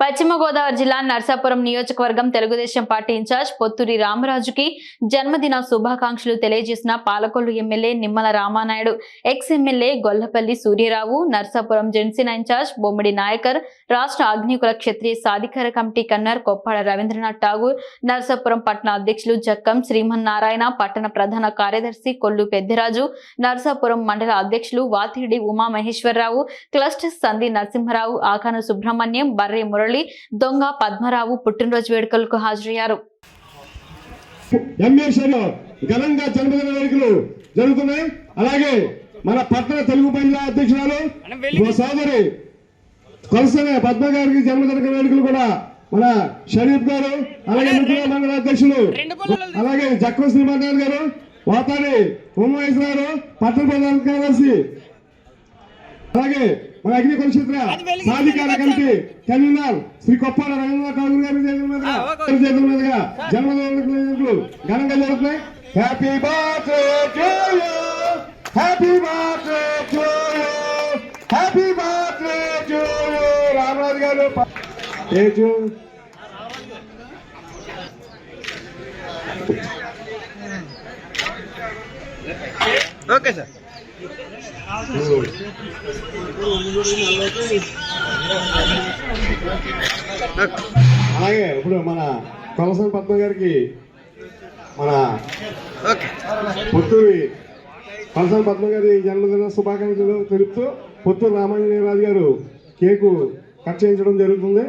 పశ్చిమ గోదావరి జిల్లా నర్సాపురం నియోజకవర్గం తెలుగుదేశం పార్టీ ఇన్ఛార్జ్ పొత్తూరి రామరాజుకి జన్మదిన శుభాకాంక్షలు తెలియజేసిన Palakollu MLA Nimmala Ramanaidu ex MLA Gollapalli Suryarao Narsapuram Janasena incharge Bommidi Nayakar రాష్ట్ర అగ్నికుల క్షత్రియ సాధికార కమిటీ కన్నర్ కొప్పాడ రవీంద్రనాథ్ ఠాగూర్ నర్సాపురం పట్టణ అధ్యక్షులు జక్కం శ్రీమన్నారాయణ పట్టణ ప్రధాన కార్యదర్శి కొల్లు పెద్దిరాజు నర్సాపురం మండల అధ్యక్షులు వాతిడి ఉమామహేశ్వరరావు క్లస్టర్ సంధి నరసింహరావు ఆకాన సుబ్రహ్మణ్యం బర్రే మురళి దొంగ పద్మరావు పుట్టినరోజు వేడుకలకు హాజరయ్యారు. ఎంఏశ్వరలో ఘనంగా జన్మదిన వేడుకలు జరుగుతున్నాయి. అలాగే మన పట్టణ తెలుగు మహిళా అధ్యక్షురాలు సోదరి కొలసన పద్మ గారికి జన్మదిన వేడుకలు కూడా మన షరీఫ్ గారు అలాగే మండల అధ్యక్షులు అలాగే జక్కవ శ్రీమాన్ గారు వాతాడి ఉమేష్ గారు పట్టణ ప్రధాన కార్యదర్శి అలాగే మన అగ్ని కులక్షేత్ర సాధికార కమిటీ కన్వీనర్ శ్రీ కొప్పాల రవీంద్రనాథ్ ఠాగూర్ గారి చేతుల మీదుగా గారి చేతుల మీదుగా జన్మదిన ఘనంగా జరుగుతున్నాయి. Happy birthday to you happy birthday to you happy birthday to you Ramaraju గారు. ఏజు ఓకే సార్. అలాగే ఇప్పుడు మన కొలసన పద్మ గారికి మన పుత్తూరి కొలసన పద్మ గారి జన్మదిన శుభాకాంక్షలు తెలుపుతూ పుత్తూరు రామాంజనేయరాజు గారు కేకు కట్ చేయించడం జరుగుతుంది.